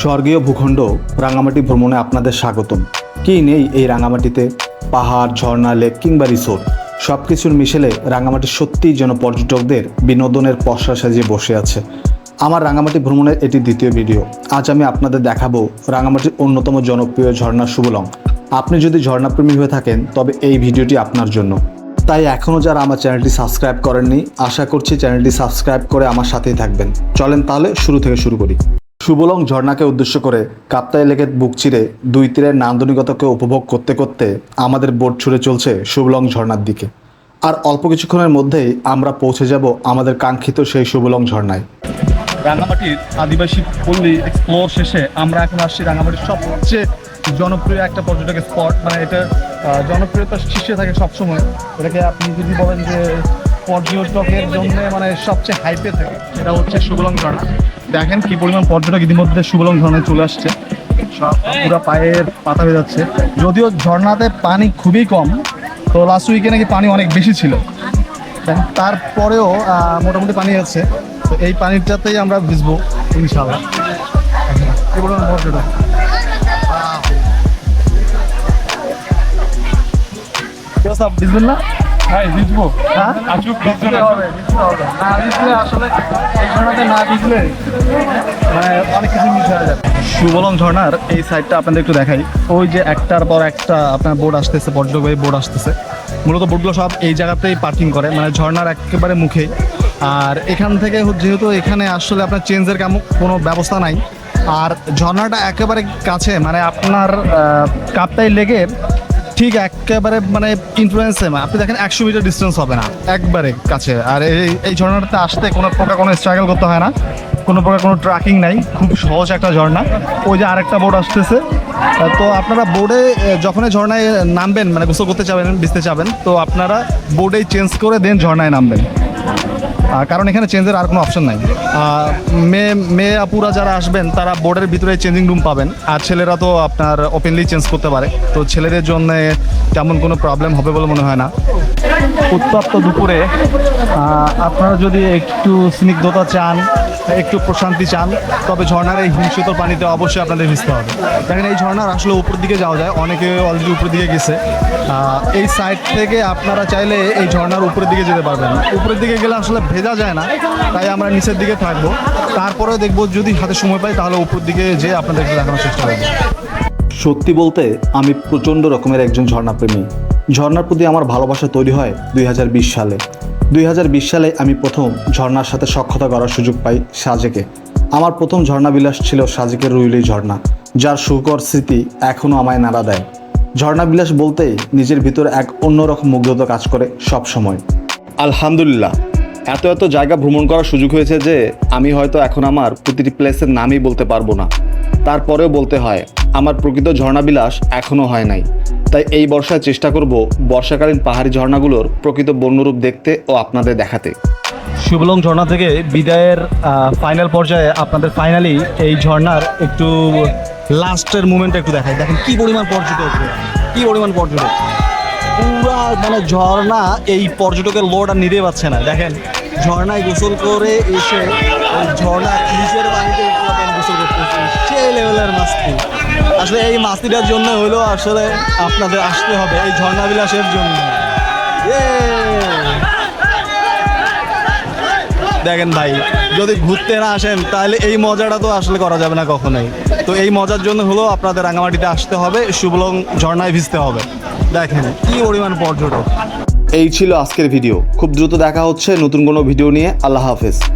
স্বর্গীয় ভূখণ্ড রাঙামাটি ভ্রমণে আপনাদের স্বাগতম। কি নেই এই রাঙামাটিতে? পাহাড়, ঝর্ণা, লেক কিংবা রিসোর্ট। সব কিছুর মিশেলে রাঙামাটি সত্যিই যেন পর্যটকদের বিনোদনের পশা সাজিয়ে বসে আছে। আমার রাঙামাটি ভ্রমণের এটি দ্বিতীয় ভিডিও। আজ আমি আপনাদের দেখাবো রাঙামাটির অন্যতম জনপ্রিয় ঝর্ণা সুবলং। আপনি যদি ঝর্ণাপ্রেমী হয়ে থাকেন, তবে এই ভিডিওটি আপনার জন্য। তাই এখনও যারা আমার চ্যানেলটি সাবস্ক্রাইব করেননি, আশা করছি চ্যানেলটি সাবস্ক্রাইব করে আমার সাথেই থাকবেন। চলেন তাহলে শুরু থেকে শুরু করি। সুবলং ঝর্ণাকে উদ্দেশ্য করে কাপ্তাই লেকের বুক চিরে দুই তীরের নান্দনিকতাকে উপভোগ করতে করতে আমাদের বোট ছুড়ে চলছে সুবলং ঝর্ণার দিকে। আর অল্প কিছুক্ষণের মধ্যেই আমরা পৌঁছে যাব আমাদের কাঙ্ক্ষিত সেই সুবলং ঝর্ণায়। রাঙামাটির আদিবাসী পল্লী এক্সপ্লোর শেষে আমরা এখন আসছি রাঙামাটির সবচেয়ে জনপ্রিয় একটা পর্যটক স্পট মানে এটা জনপ্রিয়তা শীর্ষে থাকে সবসময়। এটাকে আপনি যদি বলেন যে পর্যটকের জন্য মানে সবচেয়ে হাইপে থাকে এটা হচ্ছে সুবলং ঝর্ণা। দেখেন কি পরিমাণ পর্যটক ইতিমধ্যে সুবলং ঝর্ণায় চলে আসছে। পুরো পায়ের পাতা হয়ে যাচ্ছে। যদিও ঝর্ণাতে পানি খুবই কম, তো লাস্ট উইকে নাকি পানি অনেক বেশি ছিল। তারপরেও মোটামুটি পানি আছে। তো এই পানিটাতেই আমরা ভিজবো ইনশাল্লাহ কি বলবেন পর্যটক? ভিজবেন না? হ্যাঁ? ভিজবো হ্যাঁ ভিজতে হবে, না ভিজলে আসলে এই ঝর্ণাতে না ভিজলে মানে অনেক কিছু মিস হয়ে যাবে। সুবলং ঝর্ণার এই সাইডটা আপনাদের একটু দেখাই। ওই যে একটার পর একটা আপনার বোর্ড আসতেছে পর্যটকবাহী বোর্ড আসতেছে। মূলত বোর্ডগুলো সব এই জায়গাতেই পার্কিং করে মানে ঝর্ণার একেবারে মুখে। আর এখান থেকে যেহেতু এখানে আসলে আপনার চেঞ্জের কাম কোনো ব্যবস্থা নাই। আর ঝর্ণাটা একেবারে কাছে মানে আপনার কাপ্তাই লেগে ঠিক একেবারে মানে ইনফ্লুয়েন্স সেম আপনি দেখেন একশো মিটার ডিস্টেন্স হবে না, একবারে কাছে। আর এই এই ঝর্ণাটাতে আসতে কোনো প্রকার কোনো স্ট্রাগল করতে হয় না। কোনো প্রকার কোনো ট্র্যাকিং নাই, খুব সহজ একটা ঝর্ণা। ওই যে আরেকটা বোর্ড আসতেছে। তো আপনারা বোর্ডে যখনই ঝর্ণায় নামবেন মানে গোসল করতে চাবেন ভিজতে চাবেন তো আপনারা বোর্ডেই চেঞ্জ করে দেন, ঝর্ণায় নামবেন। কারণ এখানে চেঞ্জের আর কোনো অপশন নাই। মেয়ে মেয়ে আপুরা যারা আসবেন, তারা বোর্ডের ভিতরে চেঞ্জিং রুম পাবেন। আর ছেলেরা তো আপনার ওপেনলি চেঞ্জ করতে পারে। তো ছেলেদের জন্য তেমন কোনো প্রবলেম হবে বলে মনে হয় না। উত্তপ্ত দুপুরে আপনারা যদি একটু স্নিগ্ধতা চান, একটু প্রশান্তি চান, তবে ঝর্ণার এই হিংসুতর পানিতে অবশ্যই আপনাদের ভিজতে হবে। দেখেন, এই ঝর্ণার আসলে উপর দিকে যাওয়া যায়। অনেকে অলরেডি উপর দিকে গেছে। এই সাইড থেকে আপনারা চাইলে এই ঝর্ণার উপরের দিকে যেতে পারবেন। উপরের দিকে গেলে আসলে ভেজা যায় না তাই আমরা নিচের দিকে থাকব। তারপরে দেখব যদি হাতে সময় পাই তাহলে উপর দিকে যেয়ে আপনাদেরকে দেখানোর চেষ্টা করব। সত্যি বলতে আমি প্রচণ্ড রকমের একজন ঝর্ণাপ্রেমী। ঝর্ণার প্রতি আমার ভালোবাসা তৈরি হয় দুই হাজার বিশ সালে। দুই হাজার বিশ সালে আমি প্রথম ঝর্ণার সাথে সক্ষতা করার সুযোগ পাই সাজেকে। আমার প্রথম ঝর্ণা বিলাস ছিল সাজেকের রুইলি ঝর্ণা যার সুকর স্মৃতি এখনও আমায় নাড়া দেয়। ঝর্ণা বিলাস বলতেই নিজের ভিতরে এক অন্যরকম মুগ্ধতা কাজ করে সব সময় আলহামদুলিল্লাহ এত এত জায়গা ভ্রমণ করার সুযোগ হয়েছে যে আমি হয়তো এখন আমার প্রতিটি প্লেসের নামই বলতে পারব না। তারপরেও বলতে হয়, আমার প্রকৃত ঝর্ণাবিলাস এখনও হয় নাই। তাই এই বর্ষায় চেষ্টা করব বর্ষাকালীন পাহাড়ি ঝর্ণাগুলোর প্রকৃত বন্যরূপ দেখতে ও আপনাদের দেখাতে। শুভলং ঝর্ণা থেকে বিদায়ের ফাইনাল পর্যায়ে আপনাদের ফাইনালি এই ঝর্ণার একটু লাস্টের মুমেন্টটা একটু দেখায় দেখেন কি পরিমাণ পর্যটক কি পরিমাণ পর্যটক। পুরা মানে ঝর্ণা এই পর্যটকের লোড আর নিতে পারছে না। দেখেন ঝর্ণায় গোসল করে এসে ওই ঝর্ণা নিচের বাড়িতে গোসল করতেছে সেই লেভেলের মাস্তি। আসলে এই মাস্তিটার জন্য হলো আসলে আপনাদের আসতে হবে এই ঝর্ণা বিলাসের জন্য! দেখেন ভাই, যদি ঘুরতে না আসেন, তাহলে এই মজাটা তো আসলে করা যাবে না কখনোই। তো এই মজার জন্য হলো আপনাদের রাঙামাটিতে আসতে হবে শুভলং ঝর্ণায় ভিজতে হবে। দেখেন, কি পরিমাণ পর্যটক। এই ছিল আজকের ভিডিও। খুব দ্রুত দেখা হচ্ছে। নতুন কোনো ভিডিও নিয়ে। আল্লাহ হাফেজ।